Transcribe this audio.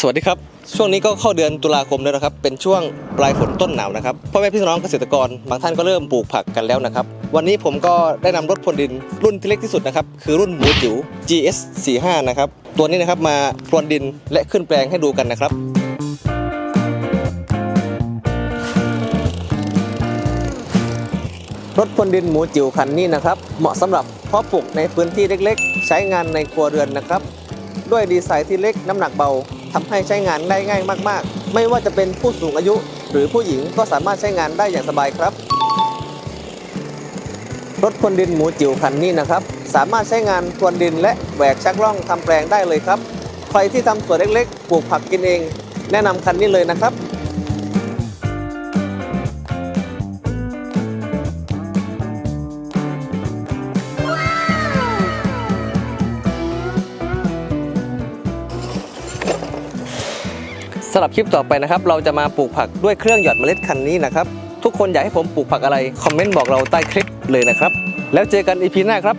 สวัสดีครับ ช่วงนี้ก็เข้าเดือนตุลาคมแล้วนะครับ เป็นช่วงปลายฝนต้นหนาวนะครับพ่อแม่พี่น้องเกษตรกรบางท่านก็เริ่มปลูกผักกันแล้วนะครับ วันนี้ผมก็ได้นำรถพรวนดินรุ่นที่เล็กที่สุดนะครับ คือรุ่นหมูจิ๋ว GS 45นะครับ ตัวนี้นะครับมาพรวนดินและขึ้นแปลงให้ดูกันนะครับรถพรวนดินหมูจิ๋วคันนี้นะครับ เหมาะสำหรับเพาะปลูกในพื้นที่เล็กๆ ใช้งานในครัวเรือนนะครับ ด้วยดีไซน์ที่เล็กน้ำหนักเบาทำให้ใช้งานได้ง่ายมาก ๆ ไม่ว่าจะเป็นผู้สูงอายุ หรือผู้หญิงก็สามารถใช้งานได้อย่างสบายครับ รถพรวนดินหมูจิ๋วคันนี้นะครับ สามารถใช้งานพรวนดินและแหวกชักร่องทำแปลงได้เลยครับ ใครที่ทำสวนเล็กๆ ปลูกผักกินเอง แนะนำคันนี้เลยนะครับำหรับคลิปต่อไปนะครับ เราจะมาปลูกผักด้วยเครื่องหยอดเมล็ดคันนี้นะครับ ทุกคนอยากให้ผมปลูกผักอะไร คอมเมนต์บอกเราใต้คลิปเลยนะครับ แล้วเจอกันอีพีหน้าครับ